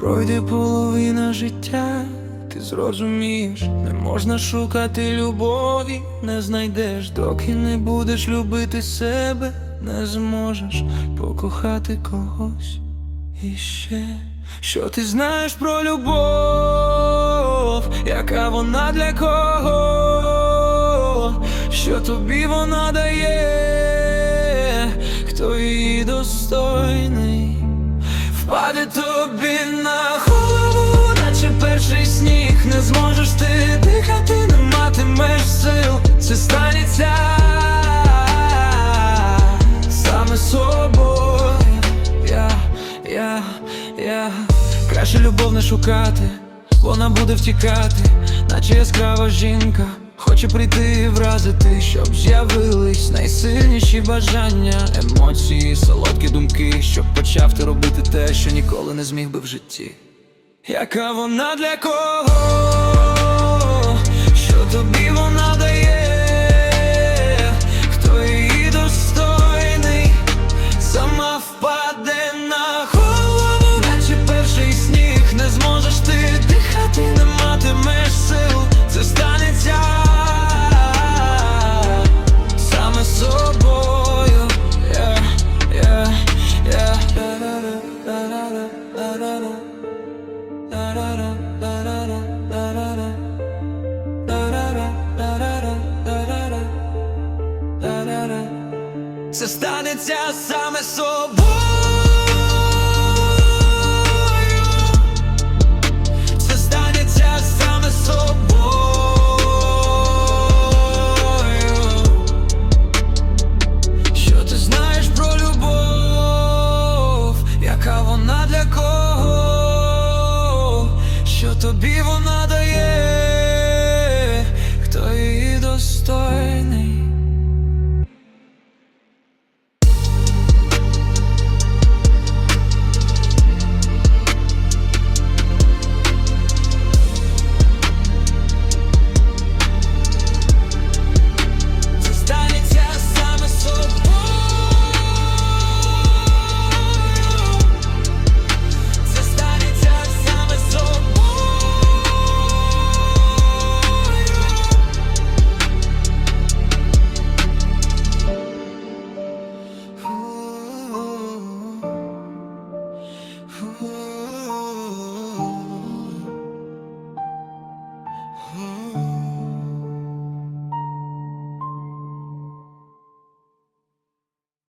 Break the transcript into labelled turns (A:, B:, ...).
A: Пройде половина життя, ти зрозумієш, не можна шукати любові, не знайдеш, доки не будеш любити себе, не зможеш покохати когось іще. Що ти знаєш про любов, яка вона для кого, що тобі вона дає. Достойний, впаде тобі на голову, наче перший сніг, не зможеш ти дихати, не матимеш сил, це станеться саме собою. Я, я, я краще любов не шукати, вона буде втікати, наче яскрава жінка. Хоче прийти і вразити, щоб з'явились найсильніші бажання, емоції, солодкі думки, щоб почав ти робити те, що ніколи не зміг би в житті. Яка вона для кого, Це станеться саме собою. Це станеться Who